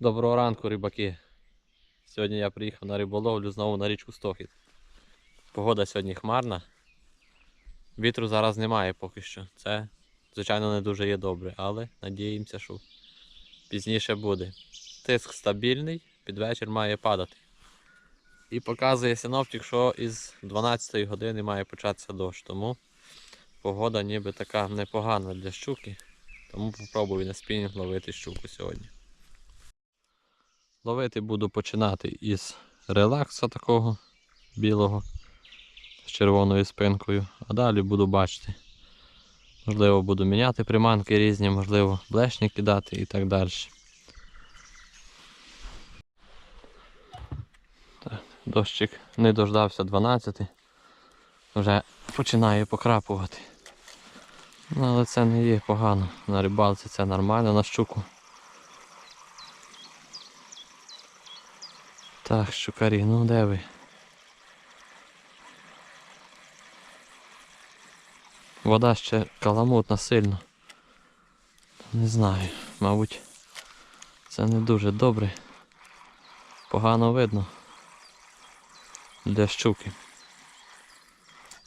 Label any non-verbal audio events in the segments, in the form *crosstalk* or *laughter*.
Доброго ранку, рибаки. Сьогодні я приїхав на риболовлю знову на річку Стохід. Погода сьогодні хмарна. Вітру зараз немає поки що. Це, звичайно, не дуже є добре, але надіємося, що пізніше буде. Тиск стабільний, під вечір має падати. І показує синоптик, що із 12 години має початися дощ. Тому погода ніби така непогана для щуки. Тому попробую на спінінг ловити щуку сьогодні. Ловити буду починати із релакса такого білого з червоною спинкою, а далі буду бачити. Можливо, буду міняти приманки різні, можливо, блешні кидати і так далі. Так, дощик не дождався 12, вже починає покрапувати. Ну, але це не є погано. На рибалці це нормально на щуку. Так, щукарі, ну де ви? Вода ще каламутна сильно. Не знаю, мабуть, це не дуже добре. Погано видно для щуки.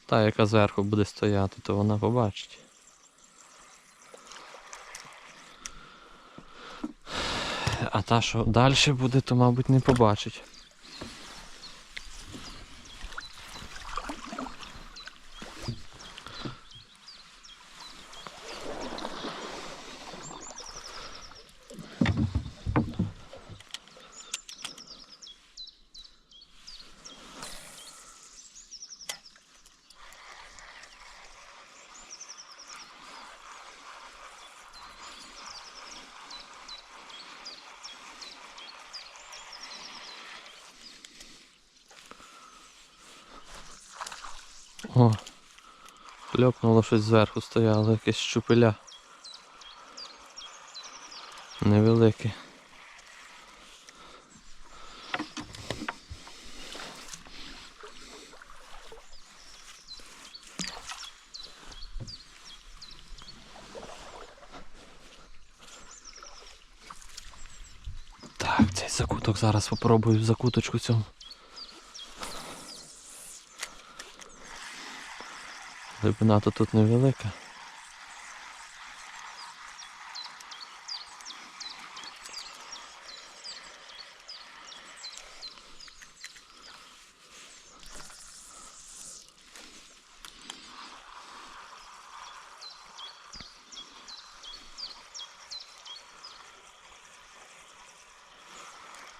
Та, яка зверху буде стояти, то вона побачить. А та, що далі буде, то, мабуть, не побачить. О, хльопнуло щось зверху стояло, якесь щупеля. Невелике. Так, цей закуток зараз попробую в закуточку цьому. Глибина то тут невелика.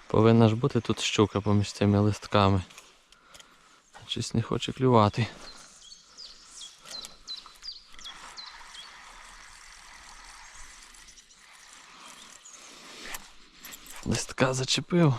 Повинна ж бути тут щука поміж цими листками. Щось не хоче клювати. Листка зачепив.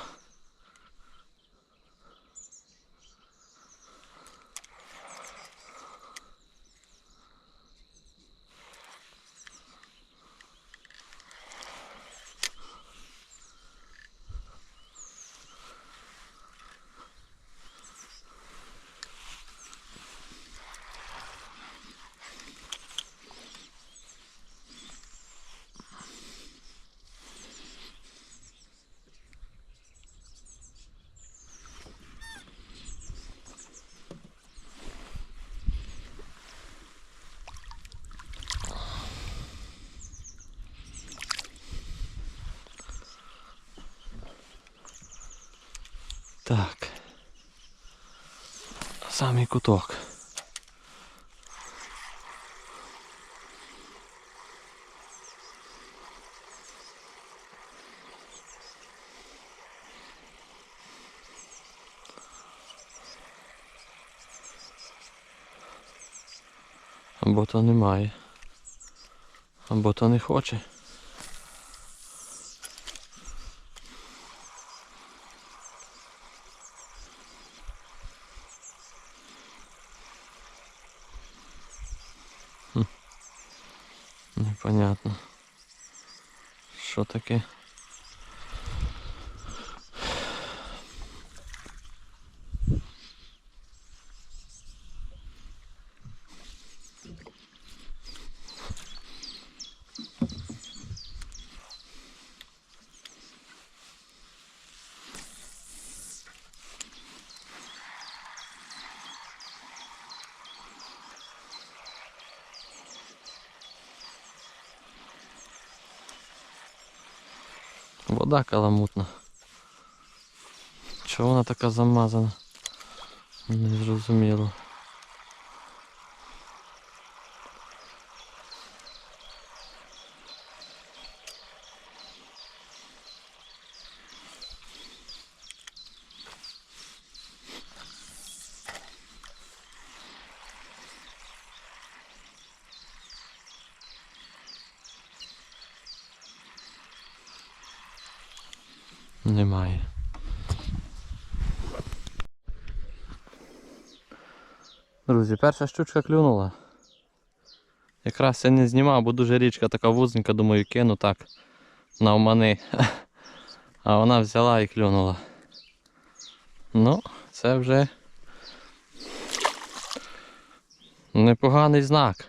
Так. Самий куток. Або то немає. Або то не хоче. Непонятно. Що таке? Вода каламутна. Чого вона така замазана? Не зрозуміло. Немає. Друзі, перша щучка клюнула. Якраз я не знімав, бо дуже річка така вузенька, думаю, кину так навмани. *laughs* А вона взяла і клюнула. Ну, це вже непоганий знак.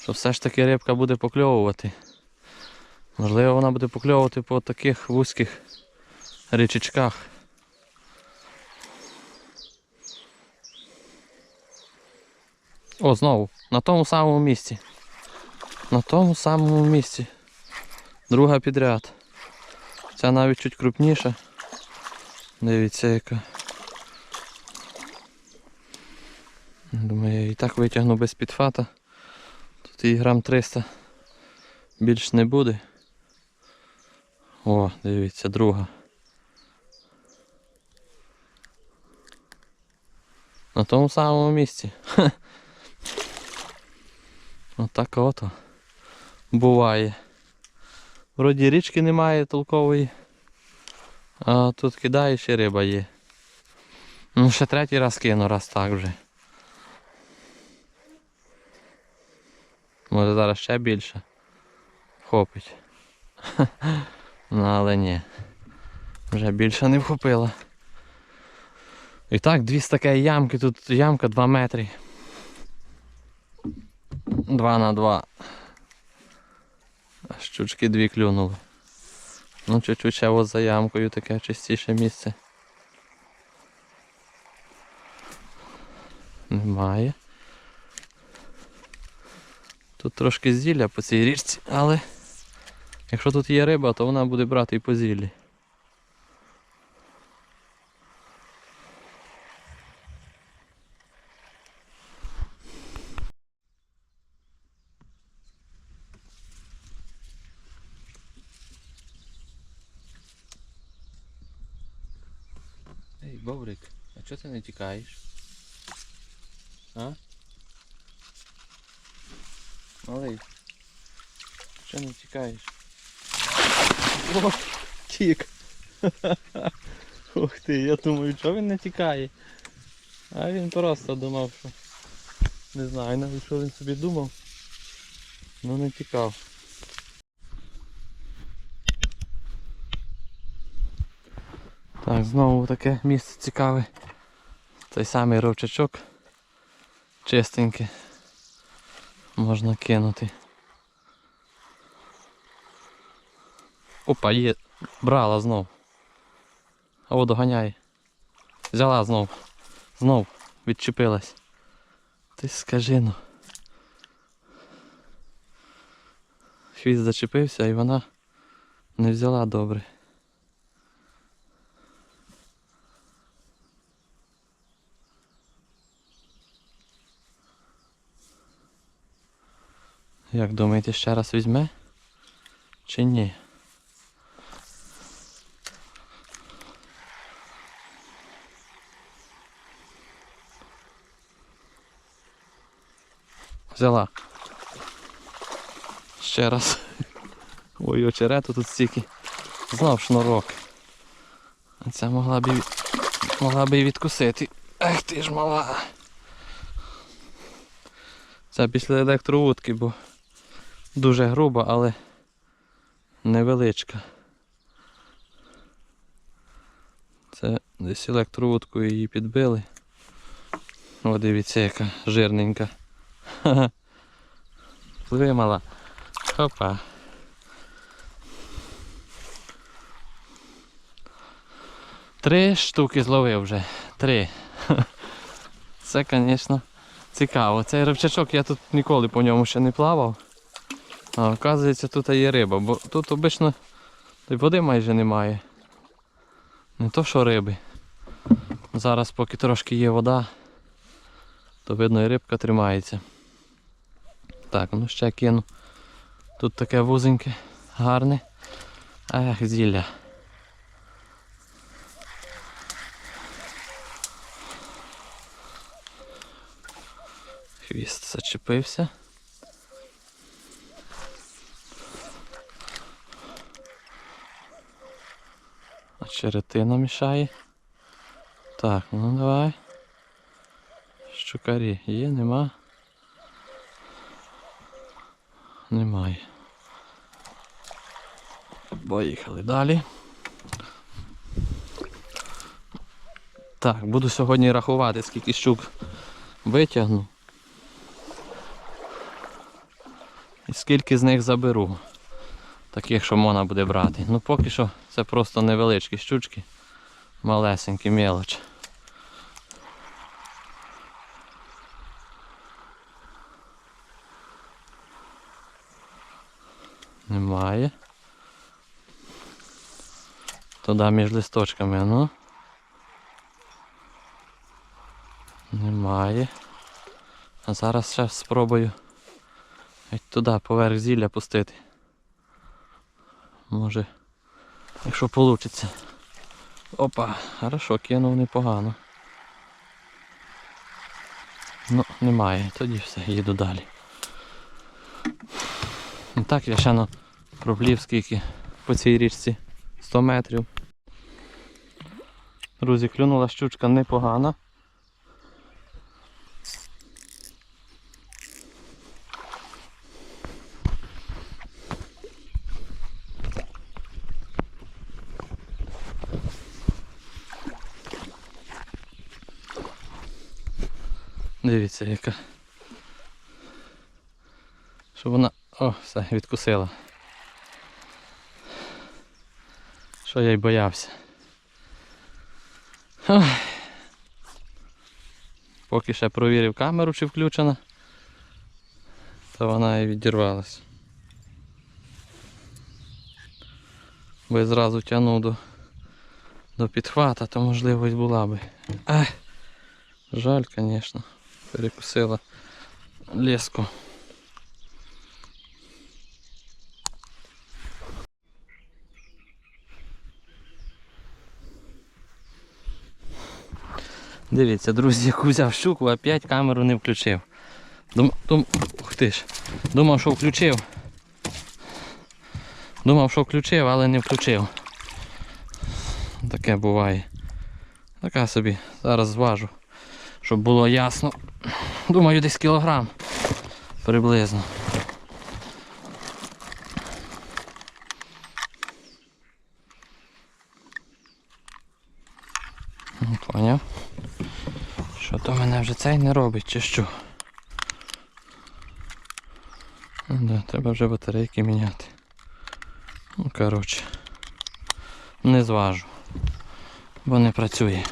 Що все ж таки рибка буде покльовувати. Можливо, вона буде покльовувати по таких вузьких річечках. О, знову, на тому самому місці. На тому самому місці. Друга підряд. Ця навіть чуть крупніша. Дивіться яка. Думаю, я і так витягну без підфата. Тут і грам 300 більш не буде. О, дивіться, друга. На тому самому місці. Отак ото буває. Вроді річки немає толкової. А тут кидаєш і риба є. Ну, ще третій раз кину, раз так вже. Може зараз ще більше. Хопить. *laughs* Ну але ні. Вже більше не вхопила. І так, дві таке ямки, тут ямка 2 метри. 2 на 2. А щучки дві клюнули. Ну чуть-чуть ще от за ямкою таке чистіше місце. Немає. Тут трошки зілля по цій річці, але якщо тут є риба, то вона буде брати і по зіллі. Ей, Бобрик, а чого ти не тікаєш? А? Малий, чого не тікаєш? О, тік! Ух ти, я думаю, чого він не тікає? А він просто думав, що... Не знаю навіть що він собі думав. Ну не тікав. Так, знову таке місце цікаве. Той самий ровчачок. Чистенький. Можна кинути. Опа, є. Брала знов. О, доганяє. Взяла знов. Знов відчепилась. Ти скажи ну. Хвіст зачепився і вона не взяла добре. Як думаєте, ще раз візьме? Чи ні? Взяла. Ще раз. Ой, очерету тут стільки. Знов шнурок. А ця могла б і, могла б і відкусити. Ех ти ж мала. Це після електровудки, бо дуже груба, але невеличка. Це десь електровудкою її підбили. О, дивіться, яка жирненька. *laughs* Ха-ха. Хопа. Три штуки зловив вже. Три. *laughs* Це, звісно, цікаво. Цей рибчачок я тут ніколи по ньому ще не плавав. А оказується, тут є риба, бо тут обично води майже немає. Не то що риби. Зараз поки трошки є вода, то видно і рибка тримається. Так, ну ще кину. Тут таке вузеньке, гарне. Ех, зілля. Хвіст зачепився. А черетина мішає. Так, ну давай. Щукарі є, нема. Немає. Поїхали далі. Так, буду сьогодні рахувати, скільки щук витягну. І скільки з них заберу. Таких, що можна буде брати. Ну поки що це просто невеличкі щучки. Малесенькі мелоч. Немає. Туди між листочками, ну. Немає. А зараз ще спробую туди поверх зілля пустити. Може, якщо вийде. Опа, хорошо, кинув непогано. Ну, немає, тоді все, їду далі. І так я ще на проблів скільки по цій річці 100 метрів. Друзі, клюнула щучка непогана. Дивіться яка. Щоб вона... О, все, відкусила. Що я й боявся. Ох. Поки ще провірив камеру, чи включена, то вона і відірвалась. Я зразу тягнув до, до підхвата, то можливо була би. Ах, жаль, звісно, перекусила леску. Дивіться, друзі, яку взяв щуку, опять камеру не включив. Дум, дум, ух ти ж. Думав, що включив. Думав, що включив, але не включив. Таке буває. Така собі, зараз зважу, щоб було ясно. Думаю, десь кілограм приблизно. Поняв. Що то мене вже цей не робить, чи що? Ну, да, треба вже батарейки міняти. Ну, коротше. Не зважу. Бо не працює.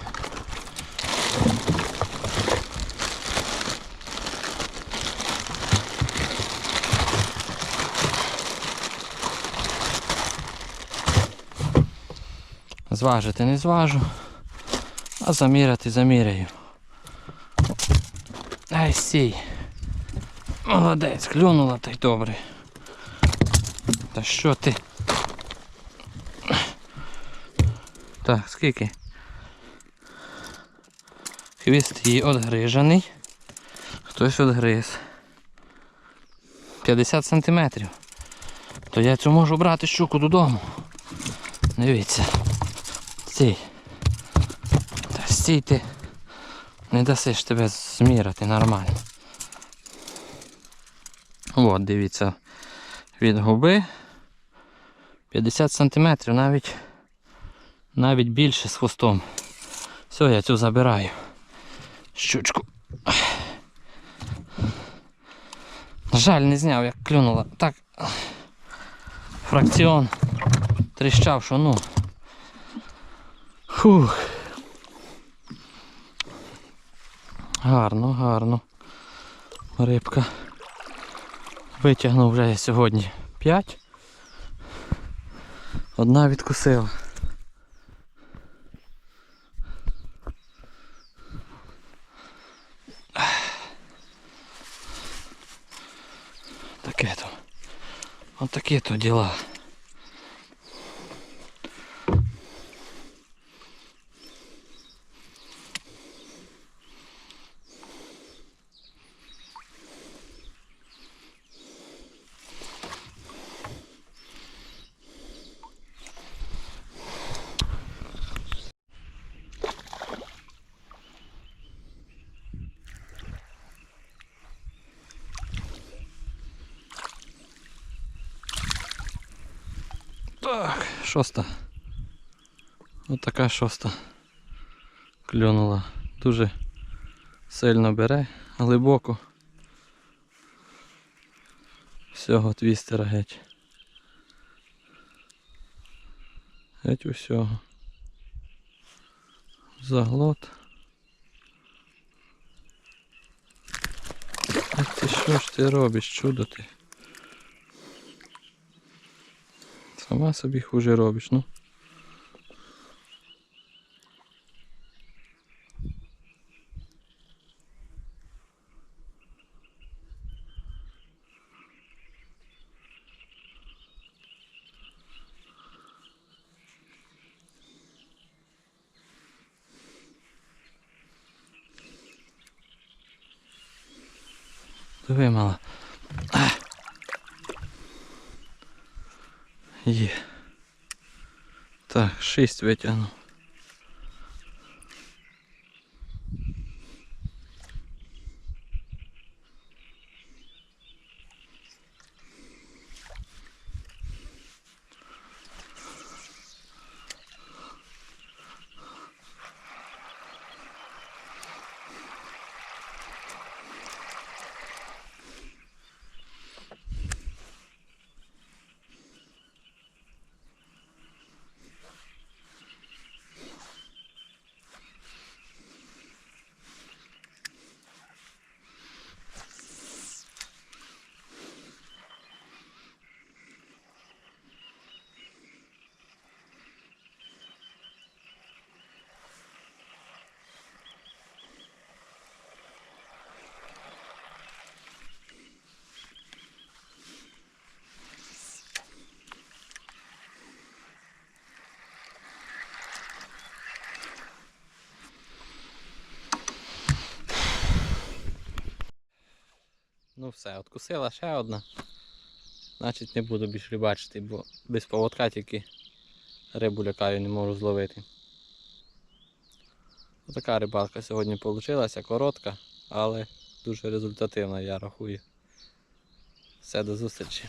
Зважити не зважу, а заміряти заміряю. Ай сій. Молодець, клюнула та й добре. Та що ти? Так, скільки? Хвіст її одгрижений. Хтось одгриз. 50 сантиметрів. То я цю можу брати щуку додому. Дивіться. Стій. Та стій ти. Не дасиш тебе зміряти нормально. От, дивіться, від губи 50 см, навіть навіть більше з хвостом. Все, я цю забираю. Щучку. Жаль, не зняв, як клюнула. Так. Фракціон тріщав, що ну. Фух. Гарно, гарно. Рибка. Витягнув вже сьогодні 5. Одна відкусила. Таке то. От такі то діла. Так, шоста. Ось така шоста. Клюнула. Дуже сильно бере, глибоко. Всього твістера геть. Геть усього. Заглот. Ах ти що ж ти робиш, чудо ти? Сама собі хуже робиш, ну. Диви, мала. Є. Так, шість витягну. Ну все, откусила ще одна. Значить не буду більш рибачити, бо без поводка тільки рибу лякаю, не можу зловити. Така рибалка сьогодні вийшла, коротка, але дуже результативна, я рахую. Все, до зустрічі.